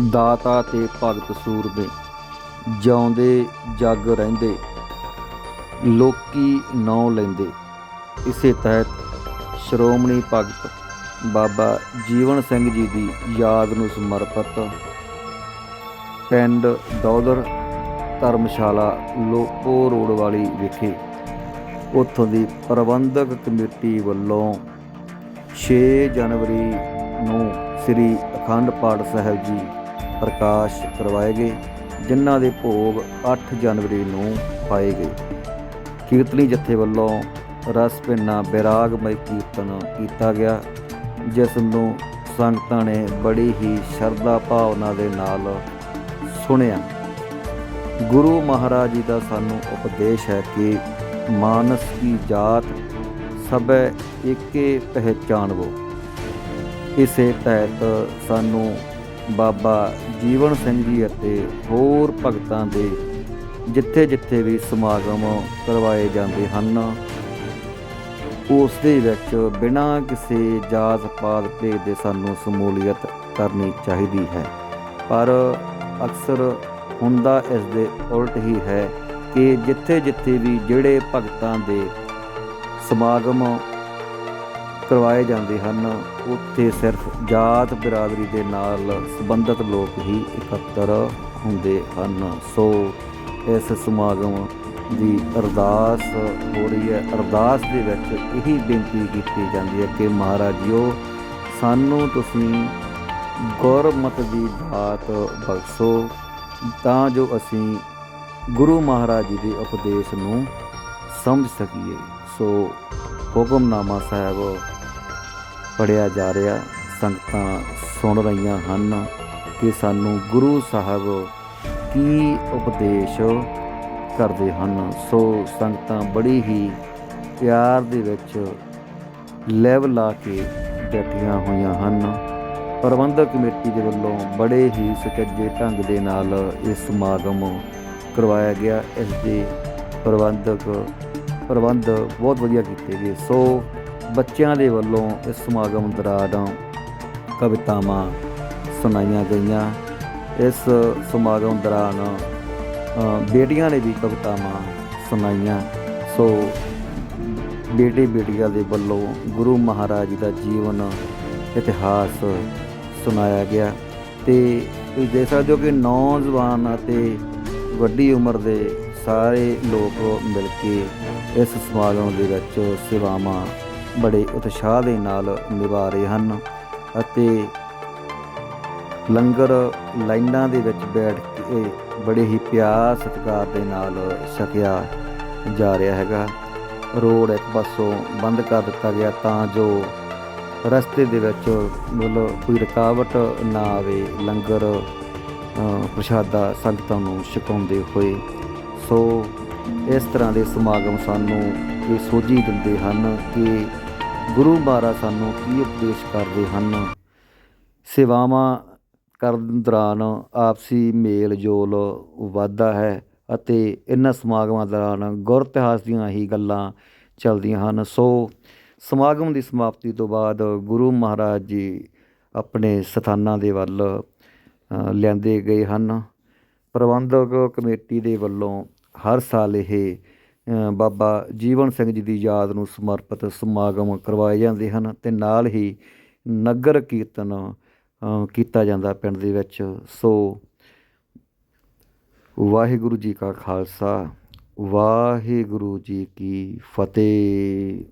ਦਾਤਾ ਤੇ ਭਗਤ ਸੂਰਮੇ, ਜਿਉਂਦੇ ਜਗ ਰਹਿੰਦੇ, ਲੋਕੀ ਨੌ ਲੈਂਦੇ। ਇਸੇ ਤਹਿਤ ਸ਼੍ਰੋਮਣੀ ਭਗਤ ਬਾਬਾ ਜੀਵਨ ਸਿੰਘ ਜੀ ਦੀ ਯਾਦ ਨੂੰ ਸਮਰਪਿਤ ਪਿੰਡ ਦੌਦਰ ਧਰਮਸ਼ਾਲਾ ਲੋਪੋ ਰੋਡ ਵਾਲੀ ਵਿਖੇ ਉੱਥੋਂ ਦੀ ਪ੍ਰਬੰਧਕ ਕਮੇਟੀ ਵੱਲੋਂ 6 ਜਨਵਰੀ ਨੂੰ ਸ੍ਰੀ ਅਖੰਡ ਪਾਠ ਸਾਹਿਬ ਜੀ ਪ੍ਰਕਾਸ਼ ਕਰਵਾਏ ਗਏ, ਜਿਨ੍ਹਾਂ ਦੇ ਭੋਗ 8 ਜਨਵਰੀ ਨੂੰ ਪਾਏ ਗਏ। ਕੀਰਤਨੀ ਜਥੇ ਵੱਲੋਂ ਰਸ ਭਿੰਨਾ ਬੈਰਾਗਮਈ ਕੀਰਤਨ ਕੀਤਾ ਗਿਆ, ਜਿਸ ਨੂੰ ਸੰਗਤਾਂ ਨੇ ਬੜੀ ਹੀ ਸ਼ਰਧਾ ਭਾਵਨਾ ਦੇ ਨਾਲ ਸੁਣਿਆ। ਗੁਰੂ ਮਹਾਰਾਜ ਜੀ ਦਾ ਸਾਨੂੰ ਉਪਦੇਸ਼ ਹੈ ਕਿ ਮਾਨਸ ਕੀ ਜਾਤ ਸਭੈ ਏਕੇ ਪਹਿਚਾਨਵੋ। ਇਸੇ ਤਹਿਤ ਸਾਨੂੰ ਬਾਬਾ ਜੀਵਨ ਸਿੰਘ ਜੀ ਅਤੇ ਹੋਰ ਭਗਤਾਂ ਦੇ ਜਿੱਥੇ ਜਿੱਥੇ ਵੀ ਸਮਾਗਮ ਕਰਵਾਏ ਜਾਂਦੇ ਹਨ ਉਸ ਦੇ ਵਿੱਚ ਬਿਨਾਂ ਕਿਸੇ ਜਾਤ ਪਾਤ ਭੇਦ ਦੇ ਸਾਨੂੰ ਸਮੂਲੀਅਤ ਕਰਨੀ ਚਾਹੀਦੀ ਹੈ। ਪਰ ਅਕਸਰ ਹੁੰਦਾ ਇਸ ਦੇ ਉਲਟ ਹੀ ਹੈ ਕਿ ਜਿੱਥੇ ਜਿੱਥੇ ਵੀ ਜਿਹੜੇ ਭਗਤਾਂ ਦੇ ਸਮਾਗਮ ਕਰਵਾਏ ਜਾਂਦੇ ਹਨ। ਉੱਥੇ ਸਿਰਫ ਜਾਤ ਬਿਰਾਦਰੀ ਦੇ ਨਾਲ ਸੰਬੰਧਿਤ ਲੋਕ ਹੀ ਇਕੱਤਰ ਹੁੰਦੇ ਹਨ। ਸੋ ਇਸ ਸਮਾਗਮ ਦੀ ਅਰਦਾਸ ਹੋ ਰਹੀ ਹੈ, ਅਰਦਾਸ ਦੇ ਵਿੱਚ ਇਹੀ ਬੇਨਤੀ ਕੀਤੀ ਜਾਂਦੀ ਹੈ ਕਿ ਮਹਾਰਾਜ ਜੀਓ ਸਾਨੂੰ ਤੁਸੀਂ ਗੁਰਮਤ ਦੀ ਦਾਤ ਬਖਸ਼ੋ। ਤਾਂ ਜੋ ਅਸੀਂ ਗੁਰੂ ਮਹਾਰਾਜ ਜੀ ਦੇ ਉਪਦੇਸ਼ ਨੂੰ ਸਮਝ ਸਕੀਏ। ਸੋ ਹੁਕਮਨਾਮਾ ਸਾਹਿਬ ਪੜਿਆ ਜਾ ਰਿਹਾ, ਸੰਗਤਾਂ ਸੁਣ ਰਹੀਆਂ ਹਨ ਕਿ ਸਾਨੂੰ ਗੁਰੂ ਸਾਹਿਬ ਕੀ ਉਪਦੇਸ਼ ਕਰਦੇ ਹਨ। ਸੋ ਸੰਗਤਾਂ ਬੜੀ ਹੀ ਪਿਆਰ ਦੇ ਵਿੱਚ ਲੈਵ ਲਾ ਕੇ ਬੈਠੀਆਂ ਹੋਈਆਂ ਹਨ। ਪ੍ਰਬੰਧਕ ਕਮੇਟੀ ਦੇ ਵੱਲੋਂ ਬੜੇ ਹੀ ਸੁਚੱਜੇ ਢੰਗ ਦੇ ਨਾਲ ਇਸ ਸਮਾਗਮ ਕਰਵਾਇਆ ਗਿਆ। ਇਸ ਦੇ ਪ੍ਰਬੰਧਕ ਪ੍ਰਬੰਧ ਬਹੁਤ ਵਧੀਆ ਕੀਤੇ ਗਏ। ਸੋ ਬੱਚਿਆਂ ਦੇ ਵੱਲੋਂ ਇਸ ਸਮਾਗਮ ਦੌਰਾਨ ਕਵਿਤਾਵਾਂ ਸੁਣਾਈਆਂ ਗਈਆਂ। ਇਸ ਸਮਾਗਮ ਦੌਰਾਨ ਬੇਟੀਆਂ ਨੇ ਵੀ ਕਵਿਤਾਵਾਂ ਸੁਣਾਈਆਂ। ਸੋ ਬੇਟੇ ਬੇਟੀਆਂ ਦੇ ਵੱਲੋਂ ਗੁਰੂ ਮਹਾਰਾਜ ਜੀ ਦਾ ਜੀਵਨ ਇਤਿਹਾਸ ਸੁਣਾਇਆ ਗਿਆ ਤੇ ਤੁਸੀਂ ਦੇਖ ਸਕਦੇ ਹੋ ਕਿ ਨੌਜਵਾਨ ਅਤੇ ਵੱਡੀ ਉਮਰ ਦੇ ਸਾਰੇ ਲੋਕ ਮਿਲ ਕੇ ਇਸ ਸਮਾਗਮ ਦੇ ਵਿੱਚ ਸੇਵਾਵਾਂ ਬੜੇ ਉਤਸ਼ਾਹ ਦੇ ਨਾਲ ਨਿਭਾ ਰਹੇ ਹਨ ਅਤੇ ਲੰਗਰ ਲਾਈਨਾਂ ਦੇ ਵਿੱਚ ਬੈਠ ਕੇ ਬੜੇ ਹੀ ਪਿਆਰ ਸਤਿਕਾਰ ਦੇ ਨਾਲ ਛਕਿਆ ਜਾ ਰਿਹਾ ਹੈਗਾ। ਰੋਡ ਇੱਕ ਪਾਸੋਂ ਬੰਦ ਕਰ ਦਿੱਤਾ ਗਿਆ ਤਾਂ ਜੋ ਰਸਤੇ ਦੇ ਵਿੱਚ ਮਤਲਬ ਕੋਈ ਰੁਕਾਵਟ ਨਾ ਆਵੇ, ਲੰਗਰ ਪ੍ਰਸ਼ਾਦਾ ਸੰਗਤਾਂ ਨੂੰ ਛਕਾਉਂਦੇ ਹੋਏ। ਸੋ ਇਸ ਤਰ੍ਹਾਂ ਦੇ ਸਮਾਗਮ ਸਾਨੂੰ ਇਹ ਸੋਝੀ ਦਿੰਦੇ ਹਨ ਕਿ ਗੁਰੂ ਮਹਾਰਾਜ ਸਾਨੂੰ ਕੀ ਉਪਦੇਸ਼ ਕਰਦੇ ਹਨ? ਸੇਵਾਵਾਂ ਕਰਨ ਦੌਰਾਨ ਆਪਸੀ ਮੇਲ ਜੋਲ ਵੱਧਦਾ ਹੈ ਅਤੇ ਇਹਨਾਂ ਸਮਾਗਮਾਂ ਦੌਰਾਨ ਗੁਰ ਇਤਿਹਾਸ ਦੀਆਂ ਹੀ ਗੱਲਾਂ ਚੱਲਦੀਆਂ ਹਨ। ਸੋ ਸਮਾਗਮ ਦੀ ਸਮਾਪਤੀ ਤੋਂ ਬਾਅਦ ਗੁਰੂ ਮਹਾਰਾਜ ਜੀ ਆਪਣੇ ਸਥਾਨਾਂ ਦੇ ਵੱਲ ਲਿਆਂਦੇ ਗਏ ਹਨ। ਪ੍ਰਬੰਧਕ ਕਮੇਟੀ ਦੇ ਵੱਲੋਂ ਹਰ ਸਾਲ ਇਹ ਬਾਬਾ ਜੀਵਨ ਸਿੰਘ ਜੀ ਦੀ ਯਾਦ ਨੂੰ ਸਮਰਪਿਤ ਸਮਾਗਮ ਕਰਵਾਏ ਜਾਂਦੇ ਹਨ ਤੇ ਨਾਲ ਹੀ ਨਗਰ ਕੀਰਤਨ ਕੀਤਾ ਜਾਂਦਾ ਪਿੰਡ ਦੇ ਵਿੱਚ। ਸੋ ਵਾਹਿਗੁਰੂ ਜੀ ਕਾ ਖਾਲਸਾ, ਵਾਹਿਗੁਰੂ ਜੀ ਕੀ ਫਤਿਹ।